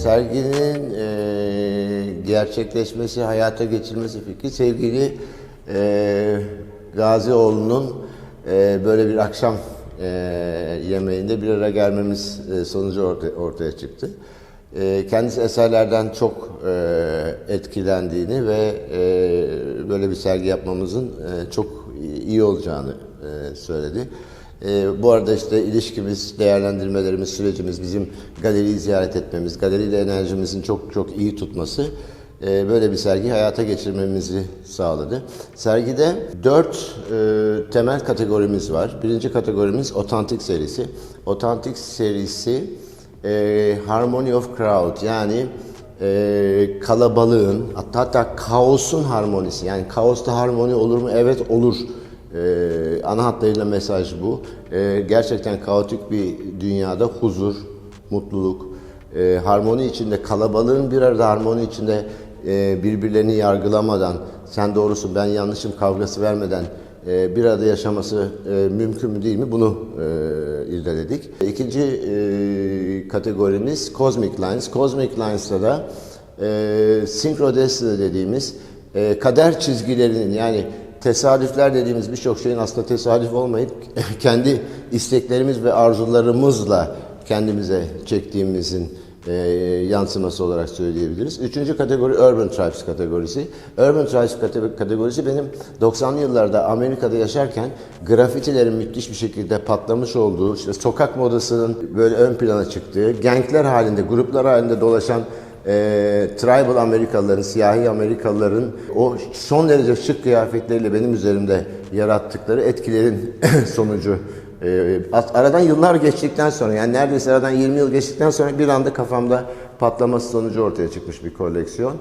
serginin e, gerçekleşmesi, hayata geçirmesi fikri sevgili e, Gazioğlu'nun e, böyle bir akşam e, yemeğinde bir araya gelmemiz e, sonucu ortaya, ortaya çıktı. E, kendisi eserlerden çok e, etkilendiğini ve e, böyle bir sergi yapmamızın e, çok iyi olacağını e, söyledi. E, bu arada işte ilişkimiz, değerlendirmelerimiz, sürecimiz, bizim galeriyi ziyaret etmemiz, galeriyle enerjimizin çok çok iyi tutması e, böyle bir sergi hayata geçirmemizi sağladı. Sergide dört e, temel kategorimiz var. Birinci kategorimiz otantik serisi. Otantik serisi e, Harmony of Crowd yani e, kalabalığın hatta hatta kaosun harmonisi. Yani kaosta harmoni olur mu? Evet olur. E, ana hatlarıyla mesaj bu. E, gerçekten kaotik bir dünyada huzur, mutluluk, e, harmoni içinde kalabalığın bir arada harmoni içinde e, birbirlerini yargılamadan sen doğrusun ben yanlışım kavgası vermeden e, bir arada yaşaması e, mümkün mü değil mi bunu e, irdeledik. İkinci e, kategorimiz Cosmic Lines. Cosmic Lines'ta da e, Synchrodestiny dediğimiz e, kader çizgilerinin yani tesadüfler dediğimiz birçok şeyin aslında tesadüf olmayıp kendi isteklerimiz ve arzularımızla kendimize çektiğimizin e, yansıması olarak söyleyebiliriz. Üçüncü kategori Urban Tribes kategorisi. Urban Tribes kate- kategorisi benim 90'lı yıllarda Amerika'da yaşarken grafitilerin müthiş bir şekilde patlamış olduğu, işte sokak modasının böyle ön plana çıktığı, gangler halinde, gruplar halinde dolaşan e, tribal Amerikalıların, siyahi Amerikalıların o son derece şık kıyafetleriyle benim üzerimde yarattıkları etkilerin sonucu. E, aradan yıllar geçtikten sonra yani neredeyse aradan 20 yıl geçtikten sonra bir anda kafamda patlaması sonucu ortaya çıkmış bir koleksiyon.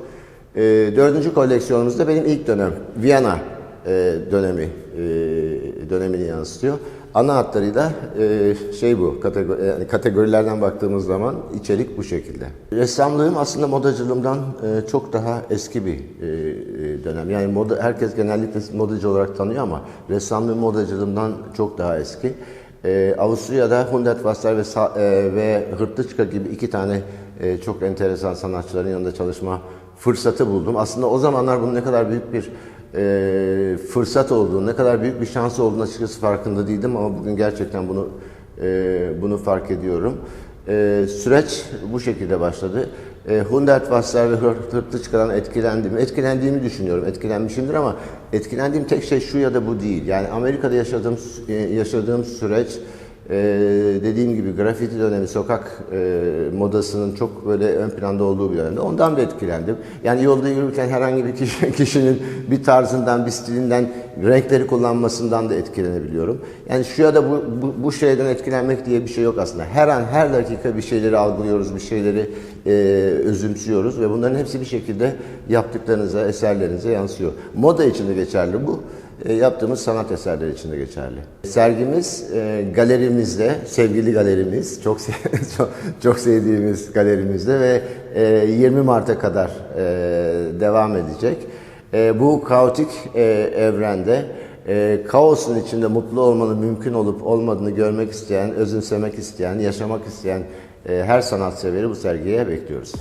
E, dördüncü koleksiyonumuzda benim ilk dönem Viyana e, dönemi e, dönemini yansıtıyor. Ana hatlarıyla e, şey bu kategori, yani kategorilerden baktığımız zaman içerik bu şekilde. Ressamlığım aslında modacılığımdan e, çok daha eski bir e, e, dönem. Yani moda herkes genellikle modacı olarak tanıyor ama ressamlığım modacılığımdan çok daha eski. E, Avusturya'da Hundertwasser ve e, ve Hırtlıçka gibi iki tane e, çok enteresan sanatçıların yanında çalışma fırsatı buldum. Aslında o zamanlar bunun ne kadar büyük bir e, fırsat olduğunu, ne kadar büyük bir şans olduğunu açıkçası farkında değildim ama bugün gerçekten bunu e, bunu fark ediyorum. E, süreç bu şekilde başladı. E, Hundertwasser ve Hır- Hırtlıçka'dan etkilendim. Etkilendiğimi düşünüyorum. Etkilenmişimdir ama etkilendiğim tek şey şu ya da bu değil. Yani Amerika'da yaşadığım e, yaşadığım süreç ee, dediğim gibi grafiti dönemi, sokak e, modasının çok böyle ön planda olduğu bir dönemde. Ondan da etkilendim. Yani yolda yürürken herhangi bir kişi, kişinin bir tarzından, bir stilinden, renkleri kullanmasından da etkilenebiliyorum. Yani şu ya da bu, bu, bu şeyden etkilenmek diye bir şey yok aslında. Her an, her dakika bir şeyleri algılıyoruz, bir şeyleri e, özümsüyoruz ve bunların hepsi bir şekilde yaptıklarınıza, eserlerinize yansıyor. Moda için de geçerli bu yaptığımız sanat eserleri için de geçerli. Sergimiz e, galerimizde, sevgili galerimiz, çok çok, sevdiğimiz galerimizde ve e, 20 Mart'a kadar e, devam edecek. E, bu kaotik e, evrende e, kaosun içinde mutlu olmanın mümkün olup olmadığını görmek isteyen, özümsemek isteyen, yaşamak isteyen e, her sanatseveri bu sergiye bekliyoruz.